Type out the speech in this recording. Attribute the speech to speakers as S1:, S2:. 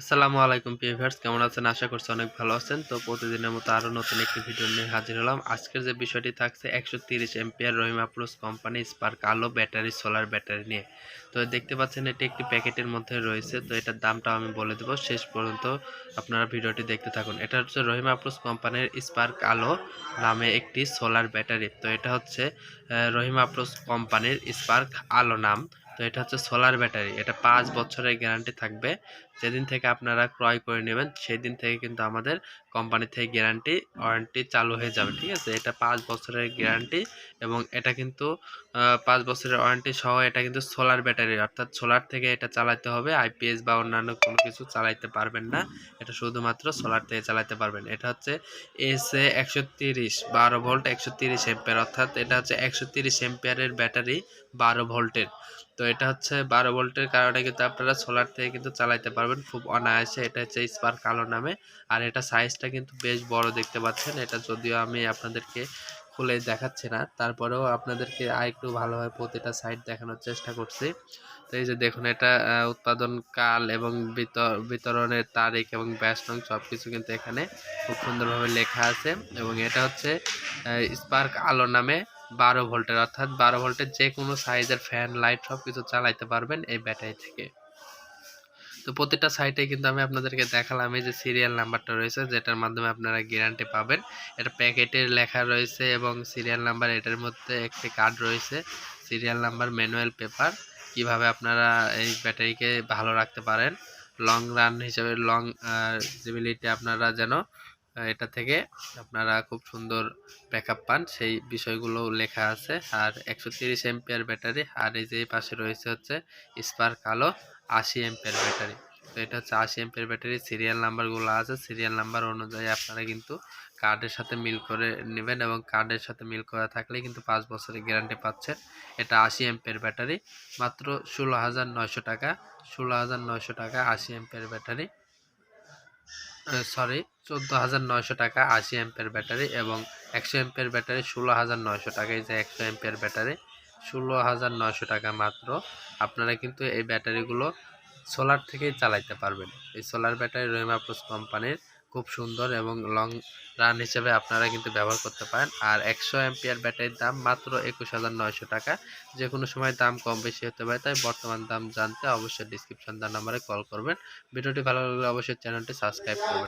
S1: আসসালামু আলাইকুম পিভার্স কেমন আছেন? আশা করছি অনেক ভালো আছেন। তো প্রতিদিনের মতো আরও নতুন একটি ভিডিও নিয়ে হাজির হলাম। আজকের যে বিষয়টি থাকছে, একশো তিরিশ MPR Rahima plus company spark আলো ব্যাটারি সোলার ব্যাটারি নিয়ে। তো দেখতে পাচ্ছেন, এটি একটি প্যাকেটের মধ্যে রয়েছে। তো এটার দামটা আমি বলে দেবো। শেষ পর্যন্ত আপনারা ভিডিওটি দেখতে থাকুন। এটা হচ্ছে রহিমা প্লাস কোম্পানির স্পার্ক আলো নামে একটি সোলার ব্যাটারি তো এটা হচ্ছে রহিমা প্লাস কোম্পানির স্পার্ক আলো নাম। তো এটা হচ্ছে সোলার ব্যাটারি এটা পাঁচ বছরের গ্যারান্টি থাকবে। যেদিন থেকে আপনারা ক্রয় করে নেবেন সেই দিন থেকে কিন্তু আমাদের কোম্পানি থেকে গ্যারান্টি ওয়ারেন্টি চালু হয়ে যাবে, ঠিক আছে? এটা পাঁচ বছরের গ্যারান্টি এবং এটা কিন্তু পাঁচ বছরের ওয়ারেন্টি সহ এটা কিন্তু সোলার ব্যাটারি অর্থাৎ সোলার থেকে এটা চালাতে হবে আইপিএস বা অন্যান্য কোনো কিছু চালাইতে পারবেন না। এটা শুধুমাত্র সোলার থেকে চালাতে পারবেন। এটা হচ্ছে এস এ একশো তিরিশ, বারো ভোল্ট একশো তিরিশ এম্পিয়ার অর্থাৎ এটা হচ্ছে একশো তিরিশ এম্পিয়ারের ব্যাটারি বারো ভোল্টের। তো এটা হচ্ছে বারো ভোল্টের কারণে কিন্তু আপনারা সোলার থেকে কিন্তু চালাইতে পারবেন খুব অনায়াসে এটা হচ্ছে স্পার্ক আলো নামে। আর এটা সাইজটা কিন্তু বেশ বড় দেখতে পাচ্ছেন। এটা যদিও আমি আপনাদেরকে খুলে দেখাচ্ছি না। তারপরেও আপনাদেরকে আর একটু ভালোভাবে প্রতিটা সাইড দেখানোর চেষ্টা করছি। তো এই যে দেখুন, এটা উৎপাদন কাল এবং বিতর- বিতরণের তারিখ এবং ব্যাস নং সব কিছু কিন্তু এখানে খুব সুন্দরভাবে লেখা আছে। এবং এটা হচ্ছে স্পার্ক আলো নামে বারো ভোল্টের। অর্থাৎ বারো ভোল্টের যে কোনো সাইজের ফ্যান লাইট সব কিছু চালাইতে পারবেন এই ব্যাটারি থেকে। তো প্রতিটা সাইটে কিন্তু আমি আপনাদেরকে দেখালাম এই যে সিরিয়াল নাম্বারটা রয়েছে, যেটার মাধ্যমে আপনারা গ্যারান্টি পাবেন। এটা প্যাকেটের লেখা রয়েছে এবং সিরিয়াল নাম্বার এটার মধ্যে একটি কার্ড রয়েছে সিরিয়াল নাম্বার ম্যানুয়াল পেপার কীভাবে আপনারা এই ব্যাটারিকে ভালো রাখতে পারেন। লং রান হিসেবে লং জিবিলিটি আপনারা যেন এটা থেকে আপনারা খুব সুন্দর ব্যাকআপ পান। সেই বিষয়গুলো লেখা আছে। আর একশো তিরিশ এমপিআর ব্যাটারি আর এই যে পাশে রয়েছে হচ্ছে স্পার্ক আলো। আশি এমপিআর ব্যাটারি তো এটা হচ্ছে আশি এমপিআর ব্যাটারি সিরিয়াল নাম্বারগুলো আছে। সিরিয়াল নাম্বার অনুযায়ী আপনারা কিন্তু কার্ডের সাথে মিল করে নেবেন এবং কার্ডের সাথে মিল করা থাকলে কিন্তু পাঁচ বছরের গ্যারান্টি পাচ্ছেন। এটা আশি এমপিআর ব্যাটারি মাত্র ষোলো হাজার নয়শো টাকা। ষোলো হাজার নয়শো টাকা আশি এমপিআর ব্যাটারি সরি চোদ্দ হাজার নয়শো টাকা আশি এমপিআর ব্যাটারি এবং একশো এমপিআর ব্যাটারি ষোলো হাজার নয়শো টাকা এই যে একশো এমপিআর ব্যাটারি ষোলো হাজার নয়শো টাকা মাত্র। আপনারা কিন্তু এই ব্যাটারিগুলো সোলার থেকেই চালাইতে পারবেন। এই সোলার ব্যাটারি রহিমা প্লাস কোম্পানির খুব সুন্দর এবং লং রান হিসেবে আপনারা কিন্তু ব্যবহার করতে পারেন। আর একশো এমপিআর ব্যাটারির দাম মাত্র একুশ হাজার নয়শো টাকা। যে কোনো সময় দাম কম বেশি হতে পারে, তাই বর্তমান দাম জানতে অবশ্যই ডিসক্রিপশন দেওয়ার নাম্বারে কল করবেন। ভিডিওটি ভালো লাগলে অবশ্যই চ্যানেলটি সাবস্ক্রাইব করবেন।